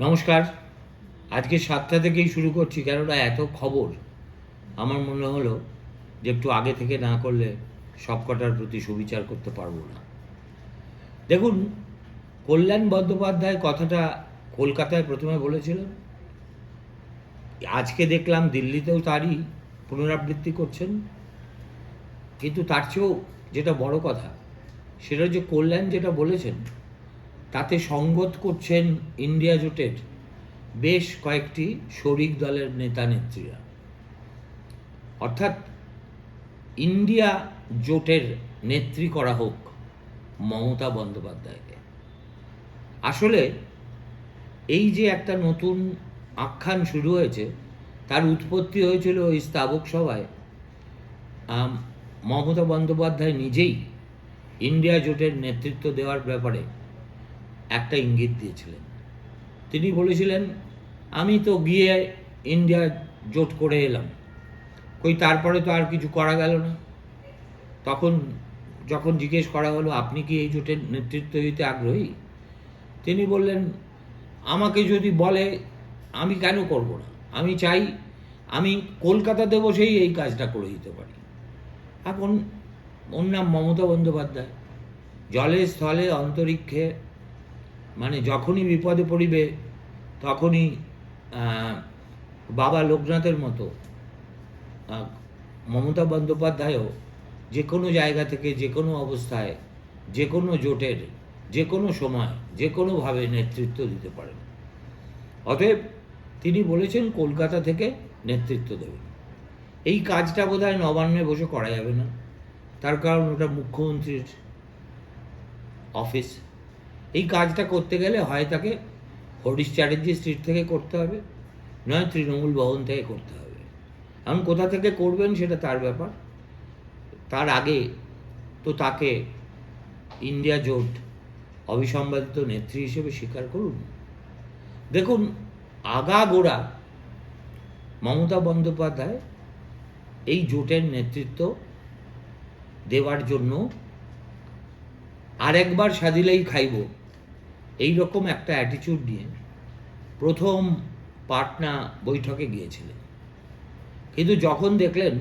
নমস্কার। আজকে সাতটা থেকেই শুরু করছি, কেননা এত খবর। আমার মনে হলো যে একটু আগে থেকে না করলে সব কটার প্রতি সুবিচার করতে পারব না। দেখুন, কল্যাণ বন্দ্যোপাধ্যায় কথাটা কলকাতায় প্রথমে বলেছিলেন। আজকে দেখলাম দিল্লিতেও তারই পুনরাবৃত্তি করছেন। কিন্তু তার চেয়েও যেটা বড় কথা, সেটা যে কল্যাণ যেটা বলেছেন তাতে সঙ্গত করছেন ইন্ডিয়া জোটের বেশ কয়েকটি শরিক দলের নেতা নেত্রীরা। অর্থাৎ ইন্ডিয়া জোটের নেত্রী করা হোক মমতা বন্দ্যোপাধ্যায়কে। আসলে এই যে একটা নতুন আখ্যান শুরু হয়েছে, তার উৎপত্তি হয়েছিল ওই স্তাবক সভায়। মমতা বন্দ্যোপাধ্যায় নিজেই ইন্ডিয়া জোটের নেতৃত্ব দেওয়ার ব্যাপারে একটা ইঙ্গিত দিয়েছিলেন। তিনি বলেছিলেন, আমি তো গিয়ে ইন্ডিয়া জোট করে এলাম। কই তারপরে তো আর কিছু করা গেল না। তখন যখন জিজ্ঞেস করা হলো, আপনি কি এই জোটের নেতৃত্ব দিতে আগ্রহী? তিনি বললেন, আমাকে যদি বলে, আমি কেন করব না? আমি চাই, আমি কলকাতাতে বসেই এই কাজটা করে দিতে পারি। এখন ওর নাম মমতা বন্দ্যোপাধ্যায়। জলে স্থলে অন্তরিক্ষে যখনই বিপদে পড়িবে, তখনই বাবা লোকনাথের মতো মমতা বন্দ্যোপাধ্যায়ও যে কোনো জায়গা থেকে যে কোনো অবস্থায় যে কোনো জোটের যে কোনো সময় যে কোনোভাবে নেতৃত্ব দিতে পারেন। অতএব তিনি বলেছেন কলকাতা থেকে নেতৃত্ব দেবেন। এই কাজটা বোধ হয় নবান্নে বসে করা যাবে না। তার কারণ ওটা মুখ্যমন্ত্রীর অফিস। এই কাজটা করতে গেলে হয় তাকে হরিশ চ্যাটার্জি স্ট্রিট থেকে করতে হবে, নয় তৃণমূল ভবন থেকে করতে হবে। এখন কোথা থেকে করবেন সেটা তার ব্যাপার। তার আগে তো তাকে ইন্ডিয়া জোট অবিসম্বাদিত নেত্রী হিসেবে স্বীকার করুন। দেখুন, আগাগোড়া মমতা বন্দ্যোপাধ্যায় এই জোটের নেতৃত্ব দেওয়ার জন্য আরেকবার সাজিলেই খাইব। এই রকম একটা অ্যাটিচিউড নিয়ে প্রথম পাটনা বৈঠকে গিয়েছিলেন। কিন্তু যখন দেখলেন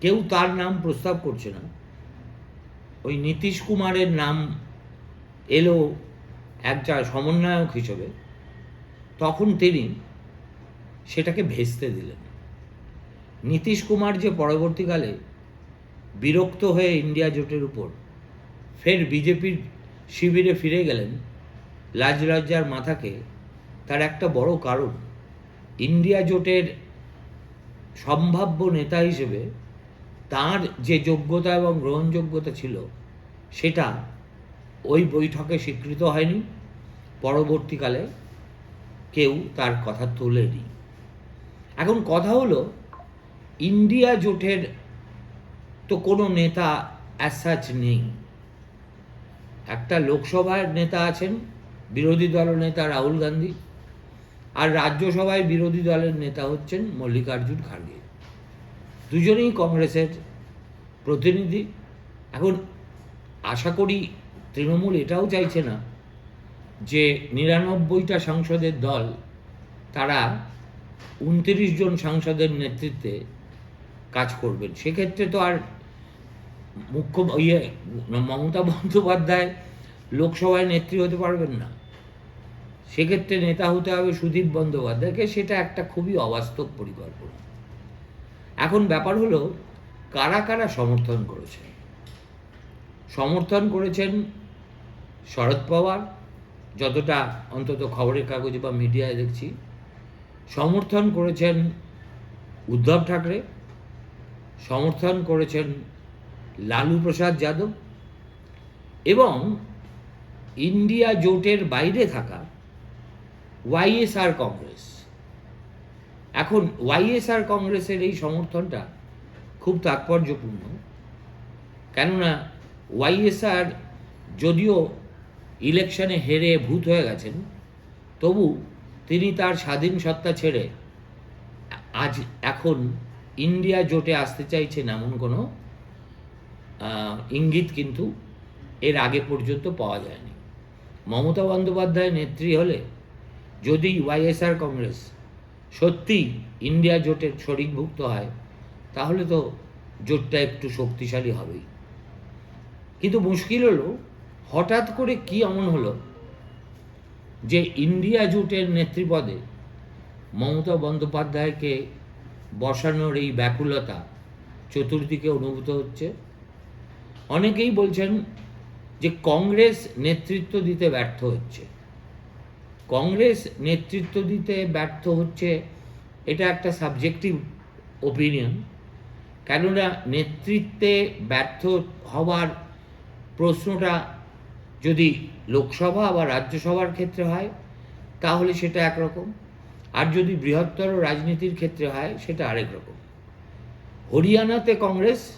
কেউ তার নাম প্রস্তাব করছে না, ওই নীতিশ কুমারের নাম এলো একটা সমন্বয়ক হিসেবে, তখন তিনি সেটাকে ভেস্তে দিলেন। নীতিশ কুমার যে পরবর্তীকালে বিরক্ত হয়ে ইন্ডিয়া জোটের উপর ফের বিজেপির শিবিরে ফিরে গেলেন, লাজ মাথাকে তার একটা বড় কারণ, ইন্ডিয়া জোটের সম্ভাব্য নেতা হিসেবে তার যে যোগ্যতা এবং গ্রহণযোগ্যতা ছিল, সেটা ওই বৈঠকে স্বীকৃত হয়নি, পরবর্তীকালে কেউ তার কথা তোলেনি। এখন কথা হলো, ইন্ডিয়া জোটের তো কোনো নেতা অ্যাসাচ নেই। একটা লোকসভার নেতা আছেন, বিরোধী দল নেতা রাহুল গান্ধী, আর রাজ্যসভায় বিরোধী দলের নেতা হচ্ছেন মল্লিকার্জুন খাড়গে দুজনেই কংগ্রেসের প্রতিনিধি। এখন আশা করি তৃণমূল এটাও চাইছে না যে নিরানব্বইটা সাংসদের দল, তারা উনত্রিশ জন সাংসদের নেতৃত্বে কাজ করবেন। সেক্ষেত্রে তো আর মুখ্য ইয়ে মমতা বন্দ্যোপাধ্যায় লোকসভায় নেত্রী হতে পারবেন না। সেক্ষেত্রে নেতা হতে হবে সুদীপ বন্দ্যোপাধ্যায়কে, সেটা একটা খুবই অবাস্তব পরিকল্পনা। এখন ব্যাপার হলো, কারা কারা সমর্থন করেছে সমর্থন করেছেন শরদ পাওয়ার, যতটা অন্তত খবরের কাগজে বা মিডিয়ায় দেখছি। সমর্থন করেছেন উদ্ধব ঠাকরে। সমর্থন করেছেন লালু প্রসাদ যাদব এবং ইন্ডিয়া জোটের বাইরে থাকা ওয়াইএসআর কংগ্রেস। এখন ওয়াইএসআর কংগ্রেসের এই সমর্থনটা খুব তাৎপর্যপূর্ণ। কেননা ওয়াইএসআর যদিও ইলেকশনে হেরে ভূত হয়ে গেছেন, তবু তিনি তার স্বাধীন সত্তা ছেড়ে আজ এখন ইন্ডিয়া জোটে আসতে চাইছেন এমন কোনো ইঙ্গিত কিন্তু এর আগে পর্যন্ত পাওয়া যায়নি। মমতা বন্দ্যোপাধ্যায় নেত্রী হলে যদি ওয়াইএসআর কংগ্রেস সত্যি ইন্ডিয়া জোটের শরিকভুক্ত হয়, তাহলে তো জোটটা একটু শক্তিশালী হবেই। কিন্তু মুশকিল হলো, হঠাৎ করে কি এমন হলো যে ইন্ডিয়া জোটের নেতৃপদে মমতা বন্দ্যোপাধ্যায়কে বসানোর এই ব্যাকুলতা চতুর্দিকে অনুভূত হচ্ছে? অনেকেই বলছেন যে কংগ্রেস নেতৃত্ব দিতে ব্যর্থ হচ্ছে। কংগ্রেস নেতৃত্ব দিতে ব্যর্থ হচ্ছে, এটা একটা সাবজেক্টিভ ওপিনিয়ন কেননা নেতৃত্বে ব্যর্থ হওয়ার প্রশ্নটা যদি লোকসভা বা রাজ্যসভার ক্ষেত্রে হয়, তাহলে সেটা একরকম, আর যদি বৃহত্তর রাজনীতির ক্ষেত্রে হয়, সেটা আরেক রকম। হরিয়ানাতে কংগ্রেস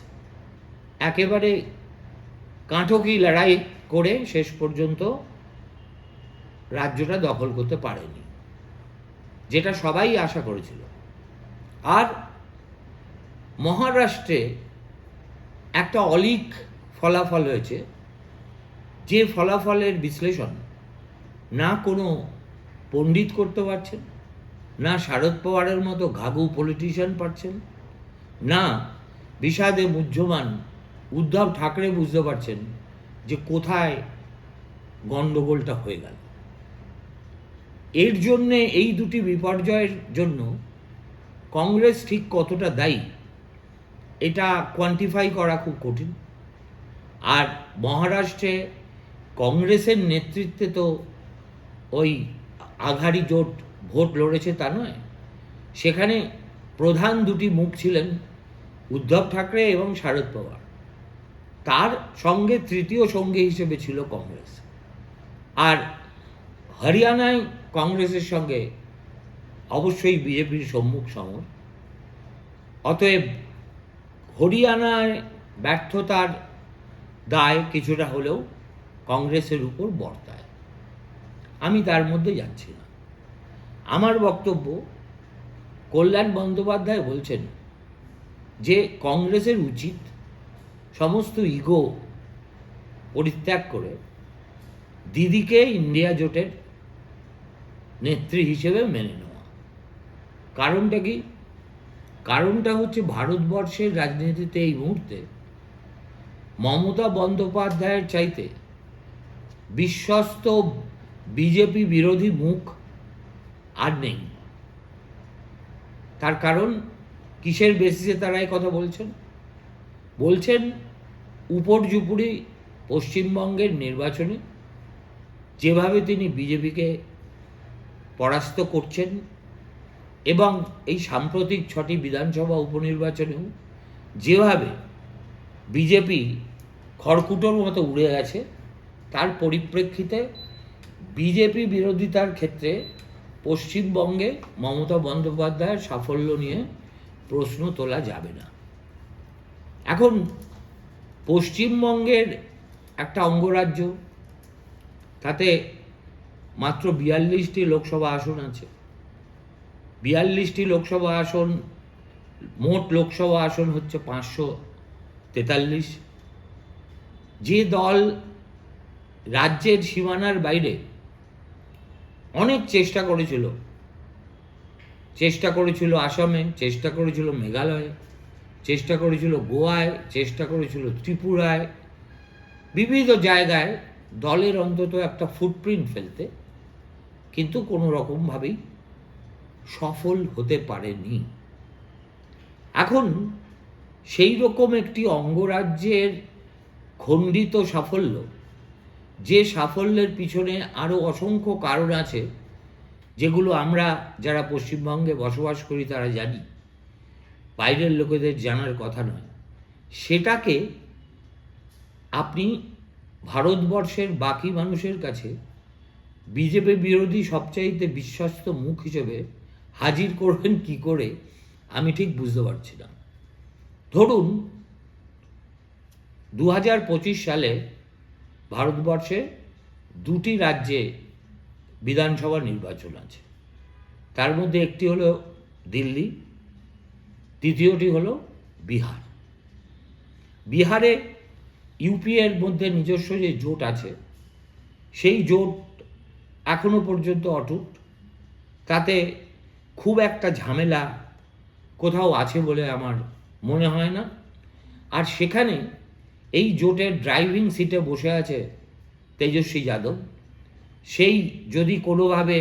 একেবারে কাঁঠকি লড়াই করে শেষ পর্যন্ত রাজ্যটা দখল করতে পারেনি? যেটা সবাই আশা করেছিল। আর মহারাষ্ট্রে একটা অলিক ফলাফল হয়েছে, যে ফলাফলের বিশ্লেষণ না কোনো পণ্ডিত করতে পারছেন, না শারদ পাওয়ারের মতো ঘাঘু পলিটিশিয়ান পারছেন, না বিষাদে মুহ্যমান উদ্ধব ঠাকরে বুঝতে পারছেন যে কোথায় গণ্ডগোলটা হয়ে গেল। এর জন্যে এই দুটি বিপর্যয়ের জন্য কংগ্রেস ঠিক কতটা দায়ী, এটা কোয়ান্টিফাই করা খুব কঠিন। আর মহারাষ্ট্রে কংগ্রেসের নেতৃত্বে তো ওই আঘাড়ি জোট ভোট লড়েছে তা নয়। সেখানে প্রধান দুটি মুখ ছিলেন উদ্ধব ঠাকরে এবং শারদ পাওয়ার। তার সঙ্গে তৃতীয় সঙ্গী হিসেবে ছিল কংগ্রেস। আর হরিয়ানায় কংগ্রেসের সঙ্গে অবশ্যই বিজেপির সম্মুখ সমর। অতএব হরিয়ানায় ব্যর্থতার দায় কিছুটা হলেও কংগ্রেসের উপর বর্তায়। আমি তার মধ্যে যাচ্ছি না। আমার বক্তব্য কল্যাণ বন্দ্যোপাধ্যায় বলছেন যে কংগ্রেসের উচিত সমস্ত ইগো পরিত্যাগ করে দিদিকে ইন্ডিয়া জোটের নেত্রী হিসেবে মেনে নেওয়া। কারণটা কি? কারণটা হচ্ছে ভারতবর্ষের রাজনীতিতে এই মুহূর্তে মমতা বন্দ্যোপাধ্যায়ের চাইতে বিশ্বস্ত বিজেপি বিরোধী মুখ আর নেই। তার কারণ কিসের বেসিসে তারা এই কথা বলছেন? বলছেন উপর্যুপুরি পশ্চিমবঙ্গের নির্বাচনে, যেভাবে তিনি বিজেপিকে পরাস্ত করছেন এবং এই সাম্প্রতিক ছটি বিধানসভা উপনির্বাচনেও যেভাবে বিজেপি খড়কুটোর মতো উড়ে গেছে, তার পরিপ্রেক্ষিতে বিজেপি বিরোধিতার ক্ষেত্রে পশ্চিমবঙ্গে মমতা বন্দ্যোপাধ্যায়ের সাফল্য নিয়ে প্রশ্ন তোলা যাবে না। এখন পশ্চিমবঙ্গের একটা অঙ্গরাজ্য, তাতে মাত্র বিয়াল্লিশটি লোকসভা আসন আছে। বিয়াল্লিশটি লোকসভা আসন, মোট লোকসভা আসন হচ্ছে পাঁচশো তেতাল্লিশ। যে দল রাজ্যের সীমানার বাইরে অনেক চেষ্টা করেছিল চেষ্টা করেছিল আসামে, চেষ্টা করেছিল মেঘালয়ে চেষ্টা করেছিল গোয়ায়, চেষ্টা করেছিল ত্রিপুরায় বিবিধ জায়গায় দলের অন্তত একটা ফুটপ্রিন্ট ফেলতে, কিন্তু কোনো রকমভাবেই সফল হতে পারেনি। এখন সেই রকম একটি অঙ্গরাজ্যের খণ্ডিত সাফল্য, যে সাফল্যের পিছনে আরও অসংখ্য কারণ আছে, যেগুলো আমরা যারা পশ্চিমবঙ্গে বসবাস করি তারা জানি। বাইরের লোকেদের জানার কথা নয়। সেটাকে আপনি ভারতবর্ষের বাকি মানুষের কাছে বিজেপি বিরোধী সবচাইতে বিশ্বস্ত মুখ হিসেবে হাজির করবেন কি করে, আমি ঠিক বুঝতে পারছি না। ধরুন দু হাজার পঁচিশ সালে ভারতবর্ষে দুটি রাজ্যে বিধানসভা নির্বাচন আছে। তার মধ্যে একটি হলো দিল্লি তৃতীয়টি হলো বিহার। বিহারে ইউপিএর মধ্যে নিজস্ব যে জোট আছে, সেই জোট এখনও পর্যন্ত অটুট। তাতে খুব একটা ঝামেলা কোথাও আছে বলে আমার মনে হয় না। আর সেখানে এই জোটের ড্রাইভিং সিটে বসে আছে তেজস্বী যাদব। সেই যদি কোনোভাবে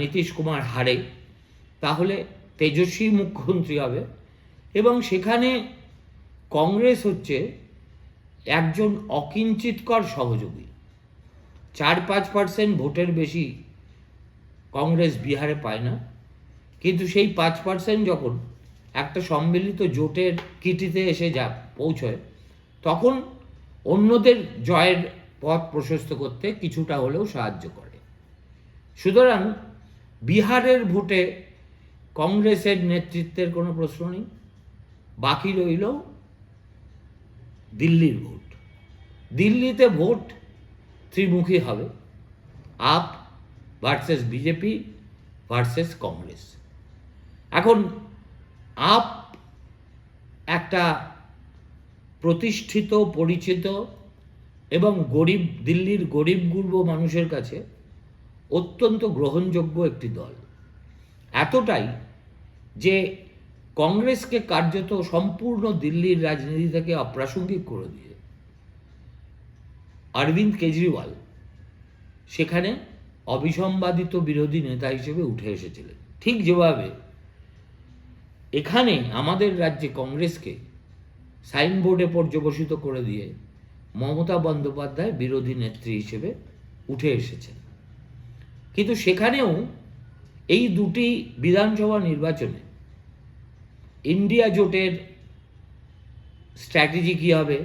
নীতিশ কুমার হারে, তাহলে তেজস্বী মুখ্যমন্ত্রী হবে। এবং সেখানে কংগ্রেস হচ্ছে একজন অকিঞ্চিতকর সহযোগী। চার পাঁচ পার্সেন্ট ভোটের বেশি কংগ্রেস বিহারে পায় না। কিন্তু সেই পাঁচ পার্সেন্ট যখন একটা সম্মিলিত জোটের কিটিতে এসে যা পৌঁছয়, তখন অন্যদের জয়ের পথ প্রশস্ত করতে কিছুটা হলেও সাহায্য করে। সুতরাং বিহারের ভোটে কংগ্রেসের নেতৃত্বের কোনো প্রশ্ন নেই। বাকি রইল দিল্লির ভোট। দিল্লিতে ভোট ত্রিমুখী হবে। AAP versus BJP versus Congress. এখন আপ একটা প্রতিষ্ঠিত, পরিচিত এবং গরিব, দিল্লির গরিব গুর্ব মানুষের কাছে অত্যন্ত গ্রহণযোগ্য একটি দল। এতটাই যে কংগ্রেসকে কার্যত সম্পূর্ণ দিল্লির রাজনীতি থেকে অপ্রাসঙ্গিক করে দিয়ে অরবিন্দ কেজরিওয়াল সেখানে অবিসম্বাদিত বিরোধী নেতা হিসেবে উঠে এসেছিলেন। ঠিক যেভাবে এখানে আমাদের রাজ্যে কংগ্রেসকে সাইনবোর্ডে পর্যবসিত করে দিয়ে মমতা বন্দ্যোপাধ্যায় বিরোধী নেত্রী হিসেবে উঠে এসেছেন। কিন্তু সেখানেও এই দুটি বিধানসভা নির্বাচনে ইন্ডিয়া জোটের স্ট্র্যাটেজি কী হবে?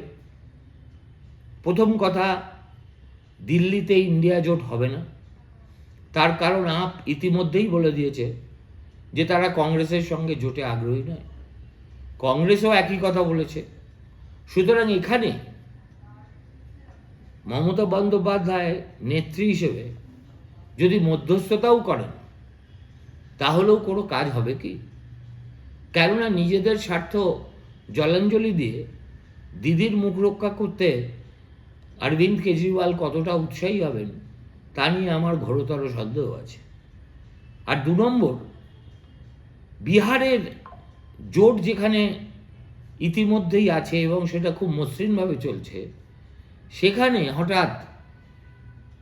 প্রথম কথা, দিল্লিতে ইন্ডিয়া জোট হবে না। তার কারণ আপ ইতিমধ্যেই বলে দিয়েছে যে তারা কংগ্রেসের সঙ্গে জোটে আগ্রহী নয়। কংগ্রেসও একই কথা বলেছে। সুতরাং এখানে মমতা বন্দ্যোপাধ্যায় নেত্রী হিসেবে যদি মধ্যস্থতাও করেন তাহলেও কোনো কাজ হবে কি? কেননা নিজেদের স্বার্থ জলাঞ্জলি দিয়ে দিদির মুখ রক্ষা করতে অরবিন্দ কেজরিওয়াল কতটা উৎসাহী হবেন, তা নিয়ে আমার ঘোরতর সন্দেহ আছে। আর দু নম্বর, বিহারের জোট যেখানে ইতিমধ্যেই আছে এবং সেটা খুব মসৃণভাবে চলছে, সেখানে হঠাৎ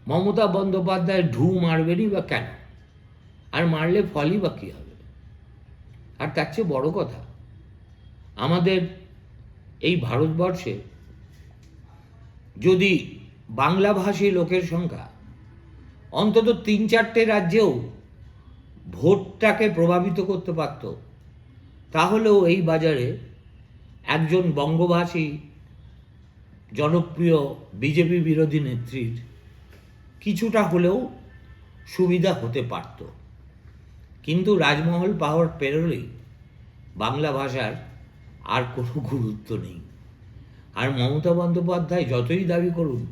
মমতা বন্দ্যোপাধ্যায় ঢু মারবেনই বা কেন? আর মারলে ফলই বা কী হবে? আর তার চেয়ে বড় কথা, আমাদের এই ভারতবর্ষে যদি বাংলাভাষী লোকের সংখ্যা অন্তত তিন চারটে রাজ্যেও ভোটটাকে প্রভাবিত করতে পারত, তাহলেও এই বাজারে একজন বঙ্গভাষী জনপ্রিয় বিজেপি বিরোধী নেত্রীর কিছুটা হলেও সুবিধা হতে পারত। কিন্তু রাজমহল পাহাড় পেরোলেই বাংলা ভাষার আর কোনো গুরুত্ব নেই। আর মমতা বন্দ্যোপাধ্যায় যতই দাবি করুন,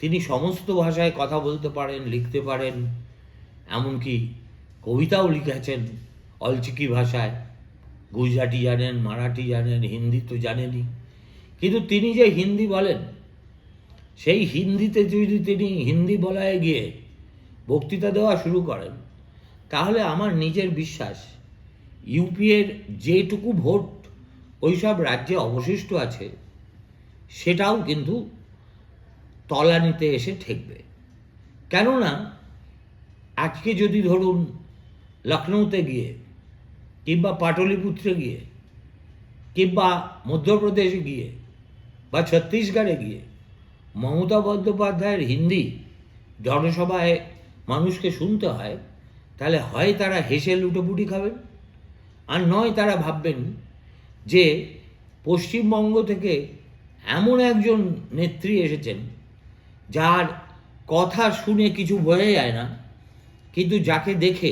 তিনি সমস্ত ভাষায় কথা বলতে পারেন, লিখতে পারেন, এমনকি কবিতাও লিখেছেন অলচিকি ভাষায়। গুজরাটি জানেন, মারাঠি জানেন, হিন্দি তো জানেনই। কিন্তু তিনি যে হিন্দি বলেন, সেই হিন্দিতে যদি তিনি হিন্দি বলায় গিয়ে বক্তৃতা দেওয়া শুরু করেন তাহলে আমার নিজের বিশ্বাস ইউপিএর যেটুকু ভোট ওইসব রাজ্যে অবশিষ্ট আছে, সেটাও কিন্তু তলানিতে এসে ঠেকবে। কেননা, আজকে যদি ধরুন লখনৌতে গিয়ে কিংবা পাটলিপুত্রে গিয়ে কিংবা মধ্যপ্রদেশে গিয়ে বা ছত্তিশগড়ে গিয়ে মমতা বন্দ্যোপাধ্যায়ের হিন্দি জনসভায় মানুষকে শুনতে হয় তাহলে হয় তারা হেসে লুটোপুটি খাবেন আর নয় তারা ভাববেন যে পশ্চিমবঙ্গ থেকে এমন একজন নেত্রী এসেছেন যার কথা শুনে কিছু বোঝা যায় না, কিন্তু যাকে দেখে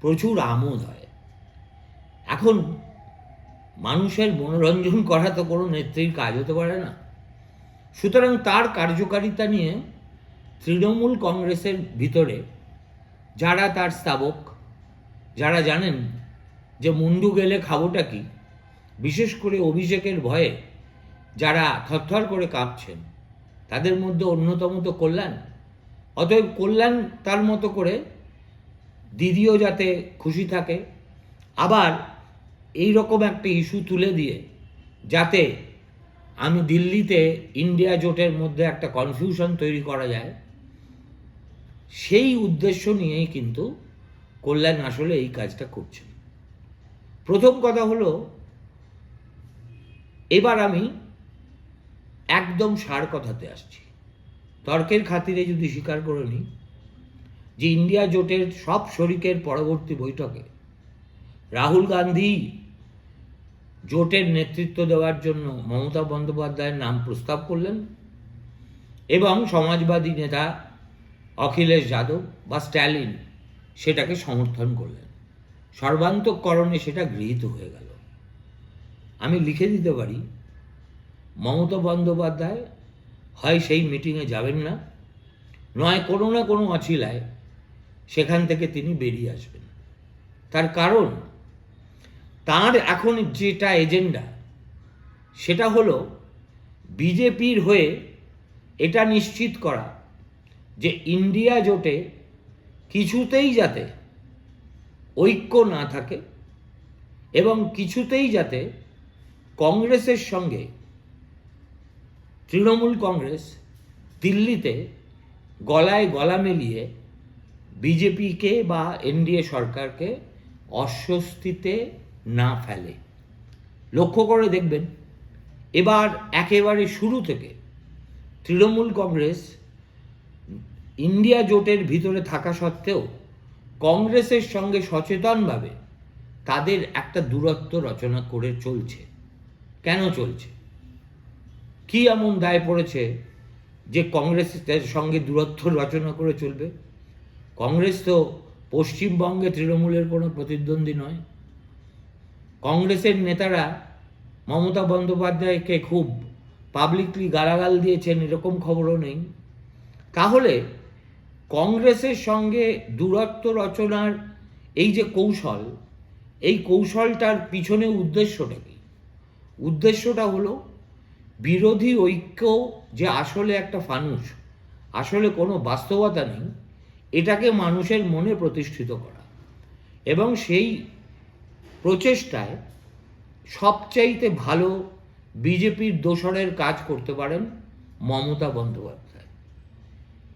প্রচুর আমোদ হয়। এখন মানুষের মনোরঞ্জন করা তো কোনো নেত্রীর কাজ হতে পারে না। সুতরাং তার কার্যকারিতা নিয়ে তৃণমূল কংগ্রেসের ভিতরে যারা তার স্তাবক যারা জানেন যে মুন্ডু গেলে খাবোটা কি, বিশেষ করে অভিষেকের ভয়ে যারা থরথর করে কাঁপছেন, তাদের মধ্যে অন্যতম তো কল্যাণ। অতএব কল্যাণ তার মতো করে দিদিও যাতে খুশি থাকে, আবার এই রকম একটা ইস্যু তুলে দিয়ে যাতে আমি দিল্লিতে ইন্ডিয়া জোটের মধ্যে একটা কনফিউশন তৈরি করা যায় সেই উদ্দেশ্য নিয়েই কিন্তু কল্যাণ আসলে এই কাজটা করছেন প্রথম কথা হলো, এবার আমি একদম সার কথাতে আসছি। তর্কের খাতিরে যদি স্বীকার করে নিই, যে ইন্ডিয়া জোটের সব শরিকের পরবর্তী বৈঠকে রাহুল গান্ধী জোটের নেতৃত্ব দেওয়ার জন্য মমতা বন্দ্যোপাধ্যায়ের নাম প্রস্তাব করলেন এবং সমাজবাদী নেতা অখিলেশ যাদব বা স্ট্যালিন সেটাকে সমর্থন করলেন। সর্বান্তকরণে সেটা গৃহীত হয়ে গেল। আমি লিখে দিতে পারি, মমতা বন্দ্যোপাধ্যায় হয় সেই মিটিংয়ে যাবেন না, নয় কোনো না কোনো অছিলায় সেখান থেকে তিনি বেরিয়ে আসবেন। তার কারণ, তার এখন যেটা এজেন্ডা, সেটা হলো বিজেপির হয়ে এটা নিশ্চিত করা। যে ইন্ডিয়া জোটে কিছুতেই যাতে ঐক্য না থাকে এবং কিছুতেই যাতে কংগ্রেসের সঙ্গে তৃণমূল কংগ্রেস দিল্লিতে গলায় গলা মিলিয়ে বিজেপিকে বা এনডিএ সরকারকে অস্বস্তিতে না ফেলে। লক্ষ্য করে দেখবেন, এবার একেবারে শুরু থেকে তৃণমূল কংগ্রেস ইন্ডিয়া জোটের ভিতরে থাকা সত্ত্বেও কংগ্রেসের সঙ্গে সচেতনভাবে তাদের একটা দূরত্ব রচনা করে চলছে। কেন চলছে? কি এমন দায় পড়েছে যে কংগ্রেসের সঙ্গে দূরত্ব রচনা করে চলবে? কংগ্রেস তো পশ্চিমবঙ্গে তৃণমূলের কোনো প্রতিদ্বন্দ্বী নয়। কংগ্রেসের নেতারা মমতা বন্দ্যোপাধ্যায়কে খুব পাবলিকলি গালাগাল দিয়েছেন, এরকম খবরও নেই। তাহলে কংগ্রেসের সঙ্গে দূরত্ব রচনার এই যে কৌশল, এই কৌশলটার পিছনে উদ্দেশ্যটা কি? উদ্দেশ্যটা হলো বিরোধী ঐক্য যে আসলে একটা ফানুষ আসলে কোনো বাস্তবতা নেই, এটাকে মানুষের মনে প্রতিষ্ঠিত করা। এবং সেই প্রচেষ্টায় সবচাইতে ভালো বিজেপির দোসরের কাজ করতে পারেন মমতা বন্দ্যোপাধ্যায়।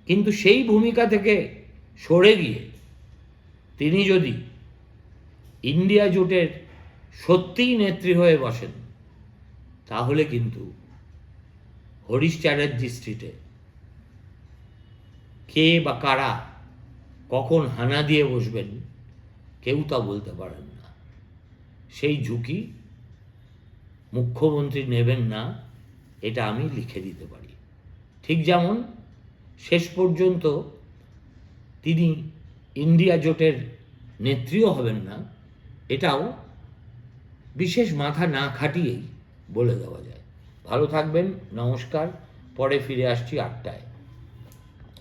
কিন্তু সেই ভূমিকা থেকে সরে গিয়ে তিনি যদি ইন্ডিয়া জোটের সত্যিই নেত্রী হয়ে বসেন, তাহলে কিন্তু হরিশ চ্যাটার্জি স্ট্রিটে কে বা কারা কখন হানা দিয়ে বসবেন, কেউ তা বলতে পারেন না। সেই ঝুঁকি মুখ্যমন্ত্রী নেবেন না, এটা আমি লিখে দিতে পারি। ঠিক যেমন শেষ পর্যন্ত তিনি ইন্ডিয়া জোটের নেত্রীও হবেন না, এটাও বিশেষ মাথা না খাটিয়েই বলে দেওয়া যায়। ভালো থাকবেন, নমস্কার, পরে ফিরে আসছি আটটায়।